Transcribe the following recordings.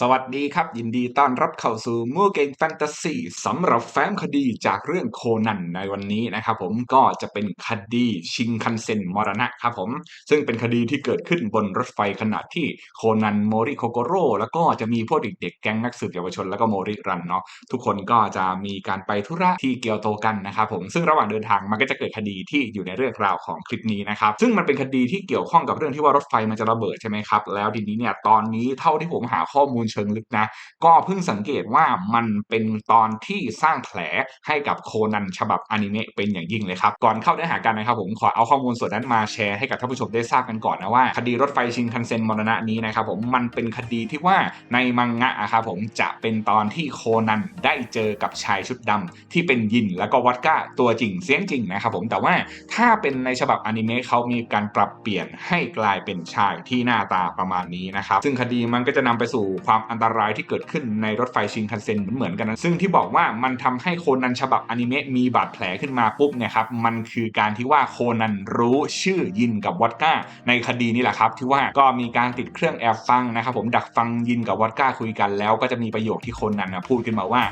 สวัสดีครับ ยินดีต้อนรับเข้าสู่มูเกงแฟนตาซีสำหรับแฟ้มคดีจากเรื่องโคนันในวันนี้นะครับผมก็จะเป็นคดีชิงคันเซ็นมรณะครับผมซึ่งเป็นคดีที่เกิดขึ้นบนรถไฟขณะที่โคนันโมริโคโกโร่แล้วก็จะมีพวกเด็กๆแก๊งนักสืบเยาวชนแล้วก็โมริรันเนาะทุกคนก็จะมีการไปธุระที่เกียวโตกันนะครับผมซึ่งระหว่างเดินทางมันก็จะเกิดคดีที่อยู่ในเรื่องราวของคลิปนี้นะครับซึ่งมันเป็นคดีที่เกี่ยวข้องกับเรื่องที่ว่ารถไฟมันจะระเบิดใช่ไหมครับแล้วทีนี้เนี่ยตอนนี้เท่าที่ผมหาข้อมูลเชิงลึกนะ ก็เพิ่งสังเกตว่ามันเป็นตอนที่สร้างแผลให้กับโคนันฉบับอนิเมะเป็นอย่างยิ่งเลยครับ ก่อนเข้าเนื้อหากันนะครับผมขอเอาข้อมูลส่วนนั้นมาแชร์ให้กับท่านผู้ชมได้ทราบกันก่อนนะว่าคดีรถไฟชินคันเซ็นมรณะนี้นะครับผมมันเป็นคดีที่ว่าในมังงะอะครับผมจะเป็นตอนที่โคนันได้เจอกับชายชุดดำที่เป็นยินแล้วก็วัดก้าตัวจริงเสียงจริงนะครับผมแต่ว่าถ้าเป็นในฉบับอนิเมะเขามีการปรับเปลี่ยนให้กลายเป็นชายที่หน้าตาประมาณนี้นะครับซึ่งคดีมันก็จะนำไปสู่ความอันตรายที่เกิดขึ้นในรถไฟชินคันเซ็นเหมือนกันนะซึ่งที่บอกว่ามันทำให้โคนันฉบับอนิเมะมีบาดแผลขึ้นมาปุ๊บเนี่ยครับมันคือการที่ว่าโคนันรู้ชื่อยินกับวอดก้า ในคดีนี้แหละครับ ที่ว่าก็มีการติดเครื่องแอบฟังนะครับผมดักฟังยินกับวอดก้าคุยกันแล้วก็จะมีประโยคที่โคนันนะพูดขึ้นมาว่า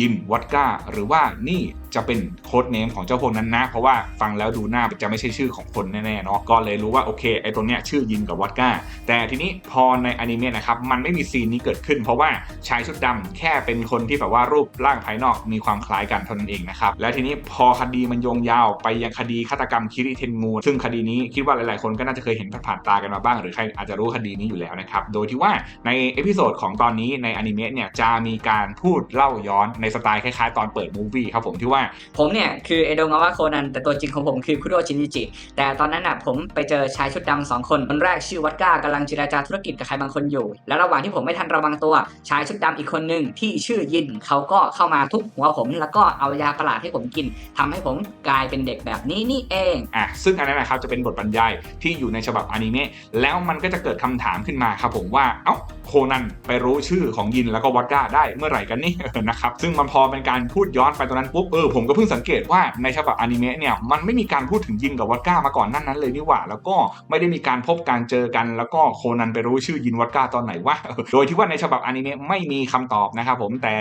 ยินวอดก้า หรือว่านี่จะเป็นโค้ดเนมของเจ้าพวกนั้นนะ เพราะว่าฟังแล้วดูหน้าจะไม่ใช่ชื่อของคนแน่ๆเนาะก็เลยรู้ว่าโอเคไอ้ตรงเนี้ยชื่อยินกับวอดก้า แต่ทีนี้พอในอนิเมะนะครับมันไม่มีซีนนี้เกิดขึ้น เพราะว่าชายชุดดำแค่เป็นคนที่แบบว่ารูปร่างภายนอกมีความคล้ายกันเท่านั้นเองนะครับแล้วทีนี้พอคดีมันโยงยาวไปยังคดีฆาตกรรมคิริเทนงูซึ่งคดีนี้คิดว่าหลายๆคนก็น่าจะเคยเห็นผ่านตากันมาบ้าง หรือใครอาจจะรู้คดีนี้อยู่แล้วนะครับโดยที่ว่าในเอพิโซดของตอนนี้ในอนิเมะเนี่ยจะมีการพูดเล่าย้อนในสไตล์คล้ายๆ ตอนเปิดมูฟวี่ครับผมที่ว่าผมเนี่ยคือเอโดงาวะโคนันแต่ตัวจริงของผมคือคุโดชินิจิแต่ตอนนั้นน่ะผมไปเจอชายชุดดำสองคนคนแรกชื่อวัดก้ากำลังเจรจาธุรกิจกับใครบางคนอยู่ แล้วระหว่างที่ผมไม่ทันระวังตัว ชายชุดดำอีกคนหนึ่งที่ชื่อยินเขาก็เข้ามาทุบหัวผม แล้วก็เอายาประหลาดให้ผมกินทำให้ผมกลายเป็นเด็กแบบนี้นี่เองอะซึ่งอันนั้นนะครับจะเป็นบทบรรยายที่อยู่ในฉบับอนิเมะแล้วมันก็จะเกิดคำถามขึ้นมาครับผมว่าเอ้าโคนันไปรู้ชื่อของยินแล้วก็วอดก้าได้เมื่อไหร่กันนี่นะครับซึ่งมันพอเป็นการพูดย้อนไปตรงนั้นปุ๊บเออผมก็เพิ่งสังเกตว่าในฉบับอนิเมะเนี่ยมันไม่มีการพูดถึงยินกับวอดก้ามาก่อนนั่นนั้นเลยนี่หว่า แล้วก็ไม่ได้มีการพบการเจอกัน แล้วก็โคนันไปรู้ชื่อยินวอดก้าตอนไหนวะโดยที่ว่าในฉบับอนิเมะไม่มีคำตอบนะครับผมแต่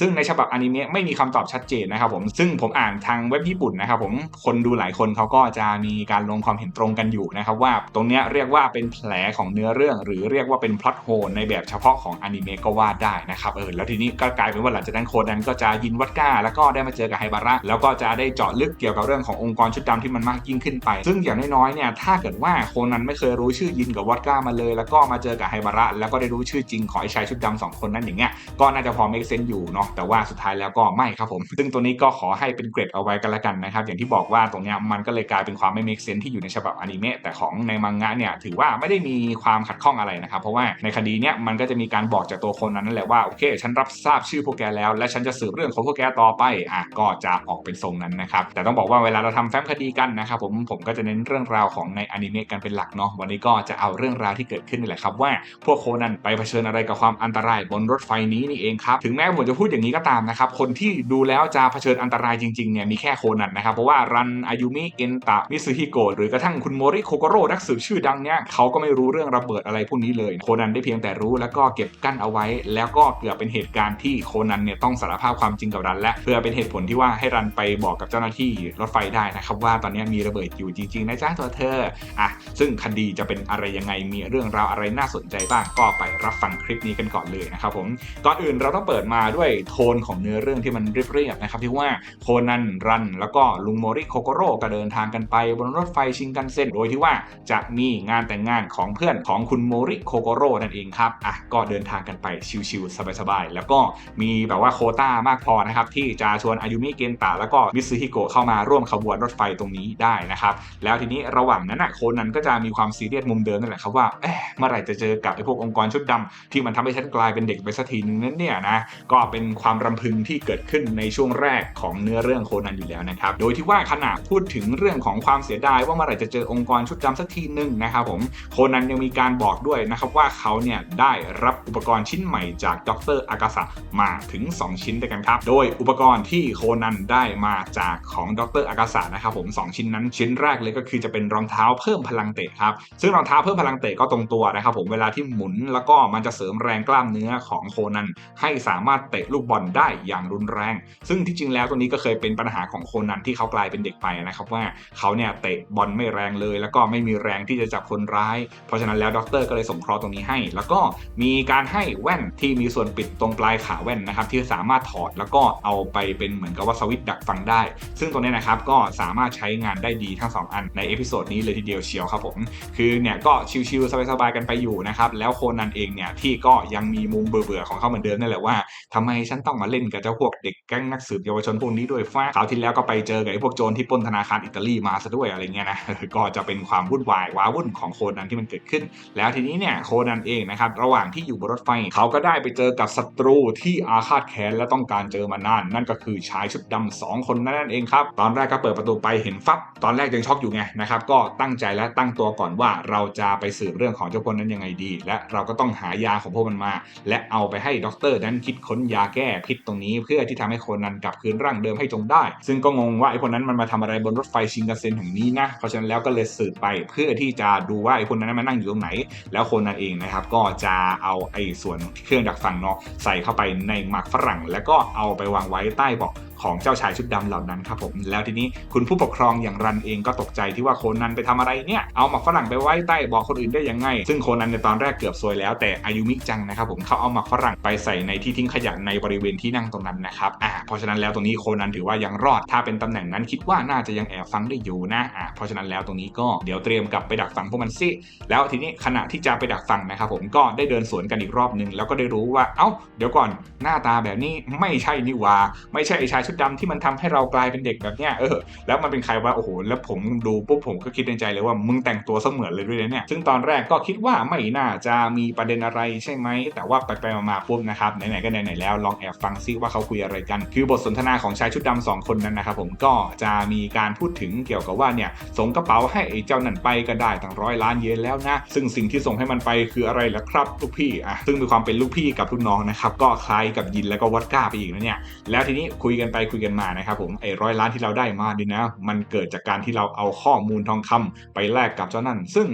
ซึ่งในฉบับอนิเมะไม่มีคำตอบชัดเจนนะครับผมซึ่งผมอ่านทางเว็บญี่ปุ่นนะครับผมคนดูหลายคนเขาก็จะมีการลงความเห็นตรงกันอยู่นะครับว่าตรงเนี้ยเรียกว่าเป็นแผลของเนื้อเรื่อง หรือเรียกว่าเป็นพล็อตโฮลในแบบเฉพาะของอนิเมะก็ว่าได้นะครับเออแล้วทีนี้ก็กลายเป็นว่าหลังจากนั้นโคนันก็จะยินวัดก้า แล้วก็ได้มาเจอกับไฮบาระแล้วก็จะได้เจาะลึกเกี่ยวกับเรื่องขององค์กรชุดดำที่มันมากยิ่งขึ้นไป ซึ่งอย่างน้อยๆเนี่ยถ้าเกิดว่าโคนันไม่เคยรู้ชื่อยินกับวัดก้ามาเลย แล้วก็มาเจอกับไฮบาระแล้วก็ได้รู้ชื่อจริงของไอ้ชายชุดดำสองคนนั้นอย่างเงี้ยก็น่าจะพอ make sense อยู่เนาะแต่ว่าสุดท้ายแล้วก็ไม่ครับผม ซึ่งตัวนี้ก็ขอให้เป็นเกรดเอาไว้กันละกันนะครับ อย่างที่บอกว่าตรงเนี้ยมันก็เลยกลายเป็นความไม่ make sense ที่อยู่ในฉบับอนิเมะแต่ของในมังงะเนี่ยถือว่าไม่ได้มีความขัดข้องอะไรนะครับ เพราะว่าในคดีเนี้ยมันก็จะมีการบอกจากตัวคนนั้นนั่นแหละว่าโอเค ฉันรับทราบชื่อพวกแกแล้ว และฉันจะสืบเรื่องของพวกแกต่อไปอะก็จะออกเป็นทรงนั้นนะครับแต่ต้องบอกว่าเวลาเราทำแฟ้มคดีกันนะครับผมผมก็จะเน้นเรื่องราวของในอนิเมะกันเป็นหลักเนาะวันนี้ก็จะเอาเรื่องราวที่เกิดขึ้นนี่แหละครับว่าพวกโคนันไปเผชิิญอะไรกับความอันตรายบนรถไฟนี้นี่เองครับถึงแม้ผมจะพูดอย่างนี้ก็ตามนะครับคนที่ดูแล้วจะเผชิญอันตรายจริงๆเนี่ยมีแค่โคนันนะครับเพราะว่ารันอายุมิเอนตะมิซึฮิโกะหรือกระทั่งคุณโมริโคโกโร่นักสืบชื่อดังเนี่ยเขาก็ไม่รู้เรื่องระเบิดอะไรพวกนี้เลย โคนันได้เพียงแต่รู้แล้วก็เก็บกั้นเอาไว้ แล้วก็เกือบเป็นเหตุการณ์ที่โคนันเนี่ยต้องสารภาพความจริงกับรัน และเพื่อเป็นเหตุผลที่ว่าให้รันไปบอกกับเจ้าหน้าที่รถไฟได้นะครับว่าตอนนี้มีระเบิดอยู่จริงๆนะจ้าตัวเธออะซึ่งคดีจะเป็นอะไรยังไงมีเรื่องราวอะไรน่าสนใจบ้างก็ไปรับฟังคลิปนี้กันก่อนเลยนะครับผมก่อนอื่นเราต้องเปิดมาด้วยโทนของเนื้อเรื่องที่มันเรียบๆนะครับที่ว่าโคนันรัน แล้วก็ลุงโมริโคโกโร่ก็เดินทางกันไปบนรถไฟชิงกันเซ็นโดยที่ว่าจะมีงานแต่งงานของเพื่อนของคุณโมริโคโกโร่นั่นเองครับอะก็เดินทางกันไปชิวๆสบายๆแล้วก็มีแบบว่าโคต้ามากพอนะครับที่จะชวนอายุมิเกนตะแล้วก็มิซึฮิโกะเข้ามาร่วมขบวนรถไฟตรงนี้ได้นะครับแล้วทีนี้ระหว่างนั้นนะโคนันก็จะมีความซีเรียสมุมเดิมนั่นแหละครับว่าเอ๊ะเมื่อไหร่จะเจอกับไอ้พวกองค์กรชุดดำที่มันทำให้ฉันกลายเป็นเด็กไปสักทีนึงนั้นเนี่ยนะก็เป็นความรำพึงที่เกิดขึ้นในช่วงแรกของเนื้อเรื่องโคนันอยู่แล้วนะครับโดยที่ว่าขณะพูดถึงเรื่องของความเสียดายว่าเมื่อไหร่จะเจอองค์กรชุดดำสักทีนึงนะครับผมโคนันยังมีการบอกด้วยนะครับว่าเขาเนี่ยได้รับอุปกรณ์ชิ้นใหม่จากดรอากาศะมาถึง 2 ชิ้นด้วยกันครับ โดยอุปกรณ์ที่โคนันได้มาจากของดรอากาศะนะครับผม 2 ชิ้นนั้นชิ้นแรกเลยก็คือจะเป็นรองเท้าเพิ่มพลังเตะครับซึ่งรองเท้าเพิ่มพลังเตะก็ตรงตัวนะครับผมเวลาที่หมุนแล้วก็มันจะเสริมแรงกล้ามเนื้อของโคนันให้สามารถเตะลูกบอลได้อย่างรุนแรง ซึ่งที่จริงแล้วตัวนี้ก็เคยเป็นปัญหาของโคนันที่เขากลายเป็นเด็กไปนะครับว่าเขาเนี่ยเตะบอลไม่แรงเลย แล้วก็ไม่มีแรงที่จะจับคนร้าย เพราะฉะนั้นแล้วด็อกเตอร์ก็เลยสงเคราะห์ตรงนี้ให้ แล้วก็มีการให้แว่นที่มีส่วนปิดตรงปลายขาแว่นนะครับที่สามารถถอดแล้วก็เอาไปเป็นเหมือนกับว่าสวิตช์ดักฟังได้ ซึ่งตรงนี้นะครับก็สามารถใช้งานได้ดีทั้ง 2 อันในเอพิโซดนี้เลยทีเดียวเชียวครับผมคือเนี่ยก็ชิวๆสบายๆกันไปอยู่นะครับแล้วโคนันเองเนี่ยที่ก็ยังมีมุมเบื่อๆของเขาเหมือนเดิมนั่นแหละว่าทำไมฉันต้องมาเล่นกับเจ้าพวกเด็กแก๊งนักสืบเยาวชนพวกนี้ด้วยฟ้าคราวที่แล้วก็ไปเจอกับไอ้พวกโจรที่ปล้นธนาคารอิตาลีมาซะด้วยอะไรเงี้ยนะก็จะเป็นความวุ่นวายว้าวุ่นของโคนันที่มันเกิดขึ้น แล้วทีนี้เนี่ยโคนันเองนะครับระหว่างที่อยู่บนรถไฟเขาก็ได้ไปเจอกับศัตรูที่อาฆาตแค้นและต้องการเจอมานาน นั่นก็คือชายชุดดำสองคนนั่นเองครับตอนแรกก็เปิดประตูไปเห็นฟับตอนแรกยังช็อกอยู่ไงนะครับก็ตั้งใจและตั้งตัวก่อนว่าเราจะไปสืบเรื่องของเจ้าพวกนั้นยังไงดี และเราก็ต้องหายาของพวกมันมา และเอาไปให้ด็อกเตอร์นั้นคิดค้นยาแก้พิษตรงนี้ เพื่อที่ทำให้คนนั้นกลับคืนร่างเดิมให้จงได้ ซึ่งก็งงว่าไอ้คนนั้นมันมาทำอะไรบนรถไฟชิงกันเซ็นแห่งนี้นะเพราะฉะนั้นแล้วก็เลยสืบไปเพื่อที่จะดูว่าไอ้คนนั้นมันนั่งอยู่ตรงไหน แล้วคนนั้นเองนะครับก็จะเอาไอ้ส่วนเครื่องดักฟังเนาะใส่เข้าไปในหมากฝรั่ง แล้วก็เอาไปวางไว้ใต้เบาะของเจ้าชายชุดดำเหล่านั้นครับผมแล้วทีนี้คุณผู้ปกครองอย่างรันเองก็ตกใจที่ว่าโคนันไปทำอะไรเนี่ยเอาหมากฝรั่งไปไว้ใต้บาะคนอื่นได้ยังไง ซึ่งโคนันในตอนแรกเกือบซวยแล้วแต่อายุมิจังนะครับผมเขาเอาหมากฝรั่งไปใส่ในที่ทิ้งขยะในบริเวณที่นั่งตรงนั้นนะครับอ่าเพราะฉะนั้นแล้วตรงนี้โคนันถือว่ายังรอด ถ้าเป็นตำแหน่งนั้นคิดว่าน่าจะยังแอบฟังได้อยู่นะอ่าเพราะฉะนั้นแล้วตรงนี้ก็เดี๋ยวเตรียมกลับไปดักฟังพวกมันสิแล้วทีนี้ขณะที่จะไปดักฟังนะครับผมก็ได้เดินสวนกันอีกรอบหนึ่งแล้วก็ได้รู้ว่าเอ้าเดี๋ยวก่อนหน้าตาแบบนี้ไม่ใช่นี่หว่าไม่ใช่ไอชายชุดดำที่มันทำให้เรากลายเป็นเด็กแบบเนี้ยเออแล้วมันเป็นใครวะโอ้โหแล้วผมดูปุ๊บผมก็คิดในใจเลยว่ามึงแต่งตัวเสมือนเลยด้วยนะเนี่ยซึ่งตอนแรกก็คิดว่าไม่น่าจะมีประเด็นอะไรใช่ไหมแต่ว่าไปไปๆมาๆปุ๊บนะครับไหนๆก็ไหนๆแล้วลองแอบฟังซิว่าเขาคุยอะไรกัน คือบทสนทนาของชายชุดดำสองคนนั้นนะครับผมก็จะมีการพูดถึงเกี่ยวกับว่าเนี่ยส่งกระเป๋าให้ไอ้เจ้านั่นไปก็ได้ตั้งร้อยล้านเยนแล้วนะซึ่งสิ่งที่ส่งให้มันไปคืออะไรล่ะครับลูกพี่อะซึ่งมีความเป็นลูกพี่กับลูกน้องนะครับก็คล้ายกับยินแล้วก็วัดก้าไปอีกนะเนี่ยแล้วทีนี้คุยกันไปคุยกันมานะครับผมไอ้ร้อยล้านที่เราได้มาดินะ มันเกิดจากการที่เราเอาข้อมูลทองคำไปแลกกับเจ้านั่น ซึ่ง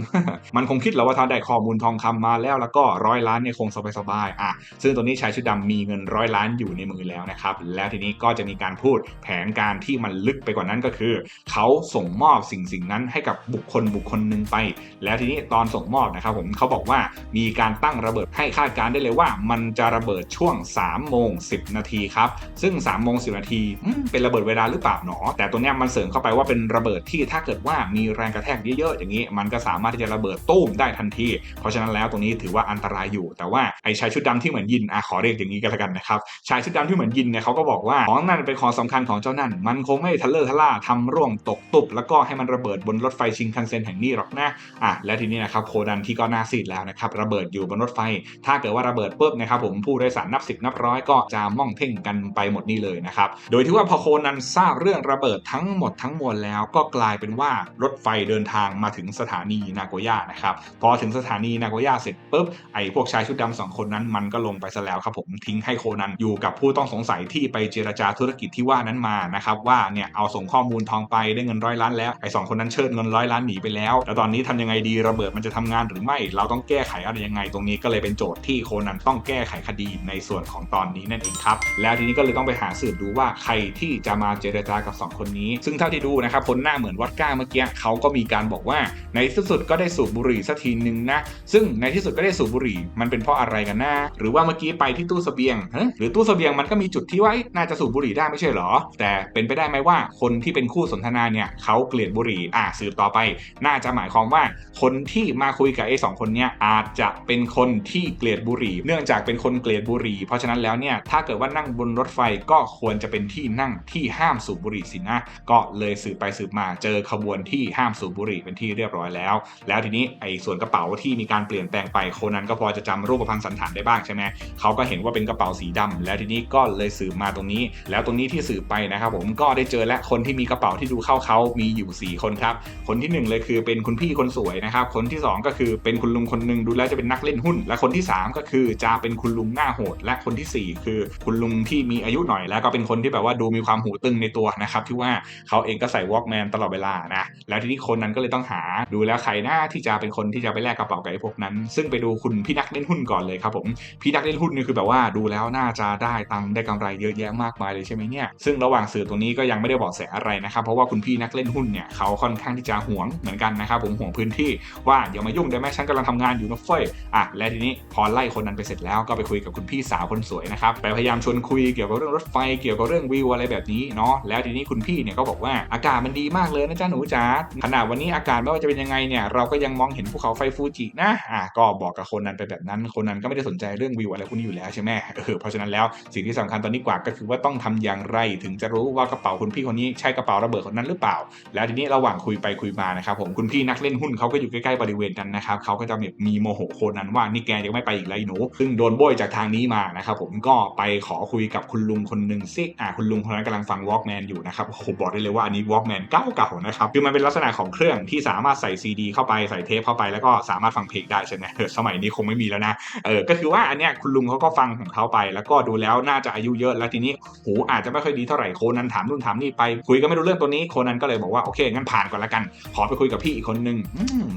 มันคงคิดแล้วว่าถ้าได้ข้อมูลทองคำมาแล้วแล้วก็ร้อยล้านเนี่ยคงสบายๆอะซึ่งตัวนี้ชายชุดดำมีเงินร้อยล้านอยู่ในมือแล้วนะครับแล้วทีนี้ก็จะมีการพูดแผนการที่มันลึกไปกว่านั้นก็คือ เขาส่งมอบสิ่งสิ่งนั้นให้กับบุคคลบุคคลหนึ่งไป แล้วทีนี้ตอนส่งมอบนะครับผมเขาบอกว่ามีการตั้งระเบิดให้คาดการณ์ได้เลยว่า มันจะระเบิดช่วง3โมง10 นาทีครับซึ่ง3โมง10นาทีอืมเป็นระเบิดเวลาหรือเปล่าหนอ แต่ตัวเนี้ยมันเสริมเข้าไปว่าเป็นระเบิดที่ถ้าเกิดว่ามีแรงกระแทกเยอะๆอย่างนี้ มันก็สามารถที่จะระเบิดตู้มได้ทันที เพราะฉะนั้นแล้วตรงนี้ถือว่าอันตรายอยู่ แต่ว่าไอ้ชายชุดดำที่เหมือนยินอะขอเรียกอย่างนี้กันละกันนะครับชายชุดดำที่เหมือนยินเนี่ยเขาก็บอกว่าของนั่นเป็นของสำคัญของเจ้านั่น มันคงไม่ทะเลอะทะล่าทำร่วงตกตุบแล้วก็ให้มันระเบิดบนรถไฟชิงคันเซ็นแห่งนี้หรอกนะอะและทีนี้นะครับโคดันที่ก็น่าซีดแล้วนะครับระเบิดอยู่บนรถไฟ ถ้าเกิดว่าระเบิดปุ๊บนะครับผมผู้โดยสารนับสิบนับร้อยก็จะม่องเท่งกันไปหมดนี่เลยนะครับโดยที่ว่าพอโคนันทราบเรื่องระเบิดทั้งหมดทั้งมวลแล้วก็กลายเป็นว่ารถไฟเดินทางมาถึงสถานีนาโกย่านะครับพอถึงสถานีนาโกย่าเสร็จปุ๊บไอ้พวกชายชุดดำสองคนนั้นมันก็ลงไปซะแล้วครับผมทิ้งให้โคนันอยู่กับผู้ต้องสงสัยที่ไปเจรจาธุรกิจที่ว่านั้นมานะครับว่าเนี่ยเอาส่งข้อมูลทองไปได้เงินร้อยล้านแล้วไอ้สองคนนั้นเชิดเงินร้อยล้านหนีไปแล้วแล้วตอนนี้ทำยังไงดีระเบิดมันจะทำงานหรือไม่ เราต้องแก้ไขอะไรยังไงตรงนี้ก็เลยเป็นโจทย์ที่โคนันต้องแก้ไขคดีในส่วนของตอนนี้นั่นเองครับแล้วทีนี้ก็เลยต้องไปหาสืบดูว่าใครที่จะมาเจรจากับ 2 คนนี้ ซึ่งเท่าที่ดูนะครับคนหน้าเหมือนวัดก้าเมื่อกี้เขาก็มีการบอกว่าในที่สุดก็ได้สูบบุหรี่สักทีหนึ่งนะ ซึ่งในที่สุดก็ได้สูบบุหรี่มันเป็นเพราะอะไรกันนะหรือว่าเมื่อกี้ไปที่ตู้เสบียงหรือตู้เสบียงมันก็มีจุดที่ว่าน่าจะสูบบุหรี่ได้ไม่ใช่หรอ แต่เป็นไปได้ไหมว่าคนที่เป็นคู่สนทนาเนี่ยเขาเกลียดบุหรี่อะสืบต่อไป น่าจะหมายความว่าคนที่มาคุยกับไอ้สองคนเนี้ยอาจจะเป็นคนที่เกลียดบุหรี่ เนื่องจากเป็นคนเกลียดบุหรี่ เพราะฉะนั้นแล้วเนี่ยถ้าเกิดว่านั่งบนรถไฟก็ควรจะเป็นที่นั่งที่ห้ามสูบบุหรี่สินะ ก็เลยสืบไปสืบมาเจอขบวนที่ห้ามสูบบุหรี่เป็นที่เรียบร้อยแล้ว แล้วทีนี้ไอ้ส่วนกระเป๋าที่มีการเปลี่ยนแปลงไปโคนันก็พอจะจำรูปพรรณสันฐานได้บ้างใช่ไหมเขาก็เห็นว่าเป็นกระเป๋าสีดำแล้วทีนี้ก็เลยสืบมาตรงนี้ แล้วตรงนี้ที่สืบไปนะครับผมก็ได้เจอและคนที่มีกระเป๋าที่ดูเข้าเขามีอยู่ 4 คนครับ คนที่หนึ่งเลยคือเป็นคุณพี่คนสวยนะครับ คนที่สองก็คือเป็นคุณลุงคนหนึ่งดูแล้วจะเป็นนักเล่นหุ้น และคนที่สามก็คือจะเป็นคุณลุงหน้าโหด และคนที่สี่คือคุณลุงที่มีอายุหน่อย แล้วก็เป็นคนที่แบบว่าดูมีความหูตึงในตัวนะครับที่ว่าเขาเองก็ใส่วอล์กแมนตลอดเวลานะแล้วทีนี้คนนั้นก็เลยต้องหาดูแล้วใครหน้าที่จะเป็นคนที่จะไปแลกกระเป๋ากับไอ้พวกนั้น ซึ่งไปดูคุณพี่นักเล่นหุ้นก่อนเลยครับผมพี่นักเล่นหุ้นนี่คือแบบว่าดูแล้วน่าจะได้ตังค์ได้กำไรเยอะแยะมากมายเลยใช่ไหมเนี่ยซึ่งระหว่างสื่อตรงนี้ก็ยังไม่ได้บอกแสอะไรนะครับเพราะว่าคุณพี่นักเล่นหุ้นเนี่ยเขาค่อนข้างที่จะห่วงเหมือนกันนะครับผมห่วงพื้นที่ว่าอย่ามายุ่งได้ไหมฉันกำลังทำงานอยู่นะเฟ้ยอะและทีนี้พอไล่คนนั้นไปเสร็จแล้วก็ไปคุยกับคุณพี่สาวคนสวยนะครับไปพยายามชวนคุยเกี่ยวกับเรื่องรถไฟเกี่ยวกับเรื่องวิวอะไรแบบนี้เนาะแล้วทีนี้คุณพี่เนี่ยก็บอกว่าอากาศมันดีมากเลยนะจ๊ะหนูจ๋าขนาดวันนี้อากาศไม่ว่าจะเป็นยังไงเนี่ยเราก็ยังมองเห็นภูเขาไฟฟูจินะอะก็บอกกับคนนั้นไปแบบนั้น คนนั้นก็ไม่ได้สนใจเรื่องวิวอะไรพวกนี้อยู่แล้วใช่ไหมเออเพราะฉะนั้นแล้วสิ่งที่สำคัญตอนนี้กว่าก็คือว่าต้องทำอย่างไรถึงจะรู้ว่ากระเป๋าคุณพี่คนนี้ใช่กระเป๋าระเบิดคนนั้นหรือเปล่า แล้วทีนี้ระหว่างคุยไปคุยมานะครับผมคุณพี่นักเล่นหุ้นเขาก็อยู่ใกล้ๆบริเวณนั้นนะครับเขาก็จะแบบมีโมโหโคนนั้นว่านี่แกยังไม่ไปอีกแล้วไอ้หนูซึ่งโดนโบยจากทางนี้มานะครับผมก็ไปขอคุยกับคุณลุงคนหนึ่งซิอ่าคุณลุงคนนั้นกำลังฟัง Walkman อยู่นะครับโอ้โหบอกได้เลยว่าอันนี้ Walkman เก่าๆนะครับคือมันเป็นลักษณะของเครื่องที่สามารถใส่ซีดีเข้าไปใส่เทปเข้าไปแล้วก็สามารถฟังเพลงได้ใช่ไหมเออสมัยนี้คงไม่มีแล้วนะเออก็คือว่าอันเนี้ยคุณลุงเขาก็ฟังของเขาไป แล้วก็ดูแล้วน่าจะอายุเยอะแล้วทีนี้หูอาจจะไม่ค่อยดีเท่าไหร่โคนันถามนู่นถามนี่ไปคุยก็ไม่รู้เรื่องตัวนี้โคนันก็เลยบอกว่าโอเคงั้นผ่านก่อนละกัน ขอไปคุยกับพี่อีกคนนึง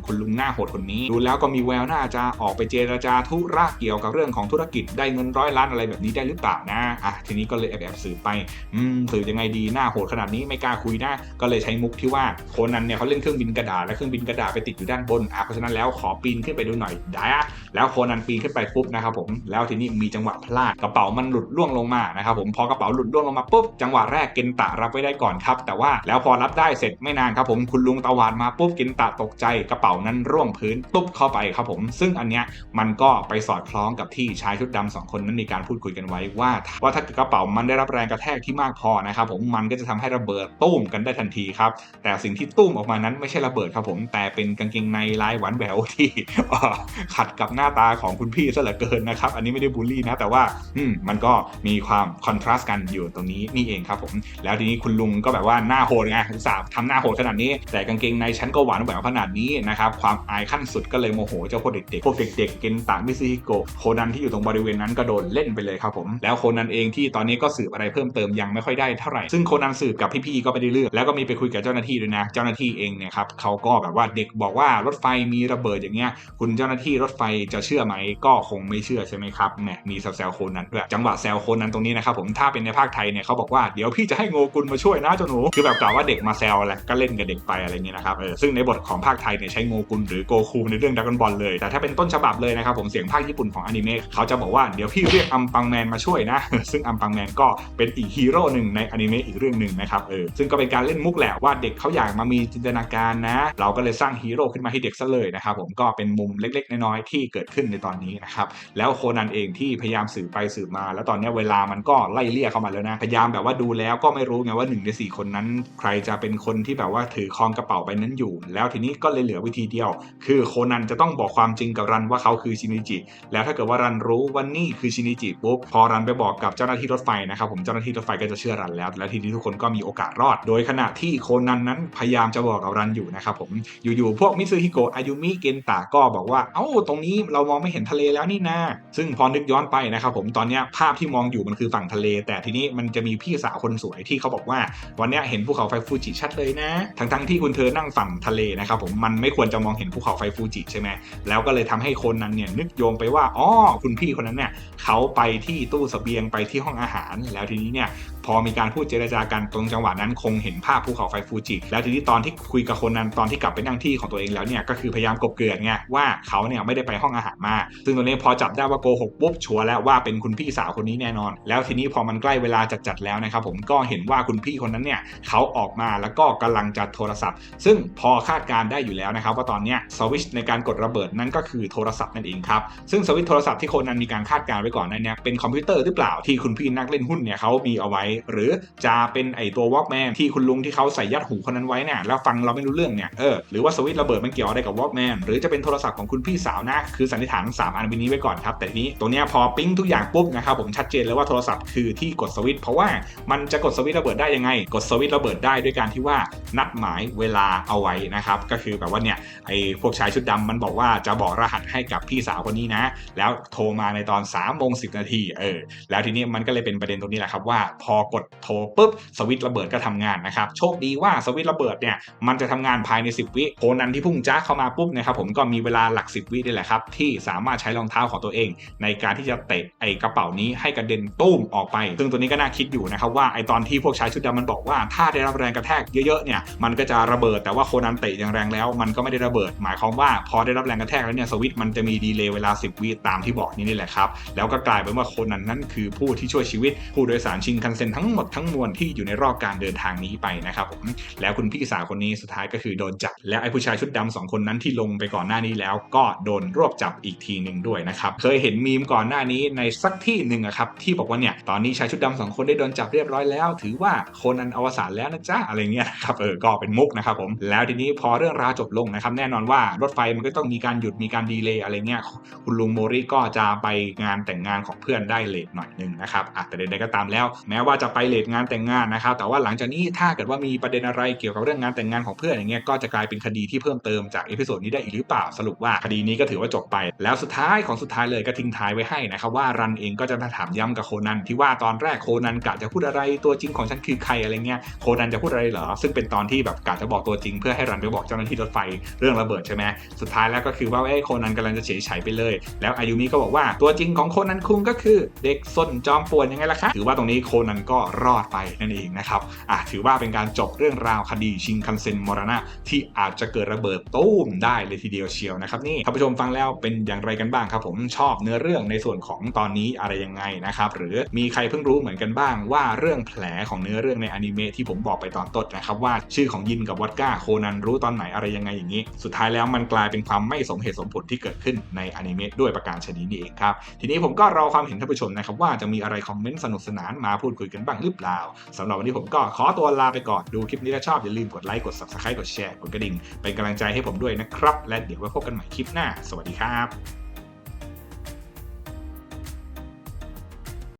คุณลุงหน้าโหดคนนี้ ดูแล้วก็มีแววน่าจะออกไปเจรจาธุระเกี่ยวกับเรื่องของธุรกิจได้เงินร้อยล้านอะไรแบบนี้ได้หรือเปล่านะอะทีนี้ก็เลยแอบแอบสืบไปอืมสืบยังไงดีหน้าโหดขนาดนี้ไม่กล้าคุยนะก็เลยใช้มุกที่ว่าโคนันเนี่ยเขาเล่นเครื่องบินกระดาษและเครื่องบินกระดาษไปติดอยู่ด้านบนอะเพราะฉะนั้นแล้วขอปีนขึ้นไปดูหน่อยได้แล้วโคนันปีนขึ้นไปปุ๊บนะครับผมแล้วทีนี้มีจังหวะพลาดกระเป๋ามันหลุดล่วงลงมานะครับผมพอกระเป๋าหลุดล่วงลงมาปุ๊บจังหวะแรกเกนตะรับไว้ได้ก่อนครับ แต่ว่าแล้วพอรับได้เสร็จไม่นานครับผมคุณลุงตะวานมาปุ๊บเกนตะตกใจกระเป๋านั้นร่วงพื้นตุ๊บเข้าไปครับผม ซึ่งอันเนี้ยมันก็ไปสอดคล้องกับที่ชายชุดดำสองคนนั้นมีการพูดคุยกันไว้ว่า ว่าถ้าเกิดกระเป๋ามันได้รับแรงกระแททกที่มากพอนะครับผมมันก็จะทำให้ระเบิดตุ้มกันได้ทันทีครับแต่สิ่งที่ตุ้มออกมานั้นไม่ใช่ระเบิดครับผมแต่เป็นกางเกงในลายหวานแหววที่ขัดกับหน้าตาของคุณพี่ซะเหลือเกินนะครับอันนี้ไม่ได้บูลลี่นะแต่ว่าอืมมันก็มีความคอนทราสต์กันอยู่ตรงนี้นี่เองครับผมแล้วทีนี้คุณลุงก็แบบว่าหน้าโหดไงอุตส่าห์ทำหน้าโหดขนาดนี้ แต่กางเกงในฉันก็หวานแหววขนาดนี้นะครับความอายขั้นสุดก็เลยโมโหเจ้าพวกเด็กๆพวกเด็กๆเกนต่างมิซิฮิโกโคนันที่อยู่ตรงบริเวณนั้นก็โดนเล่นไปเลยครับผมแล้วโคนันเองที่ตอนนี้ก็สืบอะไรเพิ่มเติมยังไม่ค่อยได้เท่าไหร่ ซึ่งโคนันสืบกับพี่ๆก็ไม่ได้เลือกแล้วก็มีไปคุยกับเจ้าหน้าที่ด้วยนะ เจ้าหน้าที่เองเนี่ยครับเขาก็แบบว่าเด็กบอกว่ารถไฟมีระเบิดอย่างเงี้ยคุณเจ้าหน้าที่รถไฟจะเชื่อไหมก็คงไม่เชื่อใช่ไหมครับแหมมีแซวโคนนั้นด้วยจังหวะแซวโคนนั้นตรงนี้นะครับผมถ้าเป็นในภาคไทยเนี่ยเขาบอกว่าเดี๋ยวพี่จะให้โงกุลมาช่วยนะเจ้าหนูคือแบบกล่าวว่าเด็กมาแซวแหละก็เล่นกับเด็กไปอะไรเงี้ยนะครับเออซึ่งในบทของภาคไทยเนี่ยใช้โงกุลหรือโกคูในเรื่องดักอนบอลเลย แต่ถ้าเป็นต้นฉบับเลยนะครับผมเสียงภาคญี่ปุ่นของอนิเมะเขาจะบอกว่าเดี๋ยวพี่เรียกอัมปังแมนมาช่วยนะ ซึ่งอัมปังแมนก็เป็นอีกฮีโร่หนึ่งในอนิเมะอีกเรื่องหนึ่งนะครับเออซึ่งก็เป็นการเล่นมุกแหละว่าเด็กเขาอยากมามีจินตนาการนะ เราก็เลยสร้างฮีโร่ขึ้นมาให้เด็กซะเลยนะครับผมก็เป็นมุมเล็ก ๆ น้อยๆที่เกิดขึ้นในตอนนี้นะครับแล้วโคนันเองที่พยายามสืบไปสืบมา แล้วตอนนี้เวลามันก็ไล่เลี่ยเข้ามาแล้วนะพยายามแบบว่าดูแล้วก็ไม่รู้ไงว่าหนึ่งในสี่คนนั้น ใครจะเป็นคนที่แบบว่าถือครองกระเป๋าใบนั้นอยู่ แล้วทีนี้ก็เลยเหลือวิธีเดียว คือโคนันจะต้องบอกความจริงกับรันว่าเขาคือชินิจิแล้วถ้าเกิดว่ารันรู้ว่านี่คือชินิจิปุ๊บพอรันไปบอกกับเจ้าหน้าที่รถไฟนะครับผมเจ้าหน้าที่รถไฟก็จะเชื่อรันแล้ว และทีนี้ทุกคนก็มีโอกาสรอด โดยขณะที่โคนันนั้นพยายามจะบอกกับรันอยู่นะครับผมอยู่ๆพวกมิซึฮิโกะอายุมิเกนตะก็บอกว่าเอ้าตรงนี้เรามองไม่เห็นทะเลแล้วนี่นาซึ่งพอนึกย้อนไปนะครับผมตอนนี้ภาพที่มองอยู่มันคือฝั่งทะเล แต่ทีนี้มันจะมีพี่สาวคนสวยที่เขาบอกว่า วันนี้เห็นภูเขาไฟฟูจิชัดเลยนะ ทั้งๆที่คุณเธอนั่งฝั่งทะเลนะครับผมมันไม่ควรจะมองเห็นภูเขาไฟฟูจิใช่ไหมแล้วก็เลยทำให้คนนั้นเนี่ยนึกโยงไปว่าอ๋อคุณพี่คนนั้นเนี่ยเขาไปที่ตู้เสบียงไปที่ห้องอาหาร แล้วทีนี้เนี่ย yeah พอมีการพูดเจรจากันตรงจังหวะนั้นคงเห็นภาพภูเขาไฟฟูจิแล้วทีนี้ตอนที่คุยกับคนนั้นตอนที่กลับไปนั่งที่ของตัวเองแล้วเนี่ยก็คือพยายามกบเกลื่อนไงว่าเขาเนี่ยไม่ได้ไปห้องอาหารมา ซึ่งตรงนี้พอจับได้ว่าโกหกปุ๊บชัวร์แล้วว่าเป็นคุณพี่สาวคนนี้แน่นอน แล้วทีนี้พอมันใกล้เวลาจัดๆแล้วนะครับผมก็เห็นว่าคุณพี่คนนั้นเนี่ยเขาออกมาแล้วก็กำลังจะโทรศัพท์ ซึ่งพอคาดการได้อยู่แล้วนะครับว่าตอนเนี้ยสวิชในการกดระเบิดนั่นก็คือโทรศัพท์นั่นเองครับซึ่งสวิชโทรศัพท์ที่คนนั้นมีการคาดการไว้ก่อนนั้นเนี่ยเป็นคอมพิวเตอร์หรือเปล่าที่คุณพี่นักเล่นหุ้นเนี่ยเขามีเอาไว้หรือจะเป็นไอตัว Walkman ที่คุณลุงที่เขาใส่ยัดหูคนนั้นไว้เนี่ยแล้วฟังเราไม่รู้เรื่องเนี่ยเออหรือว่าสวิตช์ระเบิดมันเกี่ยวอะไรกับ Walkman หรือจะเป็นโทรศัพท์ของคุณพี่สาวนะคือสันนิษฐานทั้งสามอันนี้ไว้ก่อนครับแต่ทีนี้ตรงเนี้ยพอปิ๊งทุกอย่างปุ๊บนะครับผมชัดเจนเลยว่าโทรศัพท์คือที่กดสวิตช์เพราะว่ามันจะกดสวิตช์ระเบิดได้ยังไง กดสวิตช์ระเบิดได้ด้วยการที่ว่านัดหมายเวลาเอาไว้นะครับก็คือแบบว่าเนี่ยไอพวกชายชุดดำมันบอกว่าจะบอกรหัสให้กับพี่สาวคนนี้นะ แล้วโทรมาในตอน3ามโมงสินาทีเออแล้วทีนี้มันก็เลยเป็นประเด็นตรงนี้แหละครับว่า พออกดโทรปุ๊บสวิตระเบิดก็ทำงานนะครับโชคดีว่าสวิตระเบิดเนี่ยมันจะทำงานภายใน 10 วิโคนันที่พุ่งจ้าเข้ามาปุ๊บนะครับผมก็มีเวลาหลัก 10 วินี่แหละครับที่สามารถใช้รองเท้าของตัวเอง ในการที่จะเตะไอกระเป๋านี้ให้กระเด็นตุ้มออกไป ซึ่งตัวนี้ก็น่าคิดอยู่นะครับว่าไอตอนที่พวกชายชุดดำมันบอกว่า ถ้าได้รับแรงกระแทกเยอะๆเนี่ยมันก็จะระเบิดแต่ว่าโคนันเตะอย่างแรงแล้ว มันก็ไม่ได้ระเบิด หมายความว่าพอได้รับแรงกระแทกแล้วเนี่ยสวิตมันจะมีดีเลย์เวลา 10 วิตามที่บอกนี่นี่แหละครับแล้วก็กลายเป็นว่าโคนันนั้นคือผู้ที่ช่วยชีวิตผู้โดยสารชินคันเซ็นทั้งหมดทั้งมวลที่อยู่ในรอบการเดินทางนี้ไปนะครับผมแล้วคุณพี่สาวคนนี้สุดท้ายก็คือโดนจับ แล้วไอ้ผู้ชายชุดดำสองคนนั้นที่ลงไปก่อนหน้านี้แล้ว ก็โดนรวบจับอีกทีหนึ่งด้วยนะครับเคยเห็นมีมก่อนหน้านี้ในสักที่หนึ่งอะครับที่บอกว่าเนี่ยตอนนี้ชายชุดดำสองคนได้โดนจับเรียบร้อยแล้ว ถือว่าคนันอวสานแล้วนะจ๊ะอะไรเงี้ยครับเออก็เป็นมุกนะครับผมแล้วทีนี้พอเรื่องราวจบลงนะครับแน่นอนว่ารถไฟมันก็ต้องมีการหยุดมีการดีเลย์อะไรเงี้ยคุณลุงโมริก็จะไปงานแต่งงานของเพื่อนได้เลทหน่อยหนึงนะครับอะแต่ใดๆก็ตามแล้ว แม้ว่าจะจะไปเลทงานแต่งงานนะครับ แต่ว่าหลังจากนี้ถ้าเกิดว่ามีประเด็นอะไรเกี่ยวกับเรื่องงานแต่งงานของเพื่อนอย่างเงี้ยก็จะกลายเป็นคดีที่เพิ่มเติมจากเอพิโซดนี้ได้อีกหรือเปล่าสรุปว่าคดีนี้ก็ถือว่าจบไป แล้วสุดท้ายของสุดท้ายเลยก็ทิ้งท้ายไว้ให้นะครับว่ารันเองก็จะมาถามย้ำกับโคนันที่ว่าตอนแรกโคนันกะจะพูดอะไรตัวจริงของฉันคือใครอะไรเงี้ยโคนันจะพูดอะไรเหรอซึ่งเป็นตอนที่แบบกะจะบอกตัวจริง เพื่อให้รันไปบอกเจ้าหน้าที่รถไฟเรื่องระเบิดใช่ไหมสุดท้ายแล้วก็คือว่าเอ้โคนันกำลังจะเฉยเฉยไปเลย แล้วอายุมิก็บอกว่าตัวจริงของโคนันคุงก็คือเด็กส้นจอมป่วนยังไงล่ะคะถือว่าตรงนี้โคนันก็รอดไปนั่นเองนะครับอะถือว่าเป็นการจบเรื่องราวคดีชิงคันเซ็นมรณะ ที่อาจจะเกิดระเบิดตู้มได้เลยทีเดียวเชียวนะครับนี่ท่านผู้ชมฟังแล้วเป็นอย่างไรกันบ้างครับผมชอบเนื้อเรื่องในส่วนของตอนนี้อะไรยังไงนะครับหรือมีใครเพิ่งรู้เหมือนกันบ้างว่าเรื่องแผลของเนื้อเรื่องในอนิเมะที่ผมบอกไปตอนต้นนะครับว่าชื่อของยินกับวัดก้าโคนันรู้ตอนไหนอะไรยังไงอย่างนี้ สุดท้ายแล้วมันกลายเป็นความไม่สมเหตุสมผลที่เกิดขึ้นในอนิเมะด้วยประการชนิดนี้เองครับทีนี้ผมก็รอความเห็นท่านผู้ชมนะครับว่าจะมีอะไรคอมเมนต์สนุกสนานมาพูดคุยกันบ้างหรือเปล่าสำหรับวันนี้ผมก็ขอตัวลาไปก่อนดูคลิปนี้ถ้าชอบอย่าลืมกดไลค์กด subscribe กดแชร์กดกระดิ่งเป็นกำลังใจให้ผมด้วยนะครับ และเดี๋ยวไว้พบกันใหม่คลิปหน้า สวัสดีครับ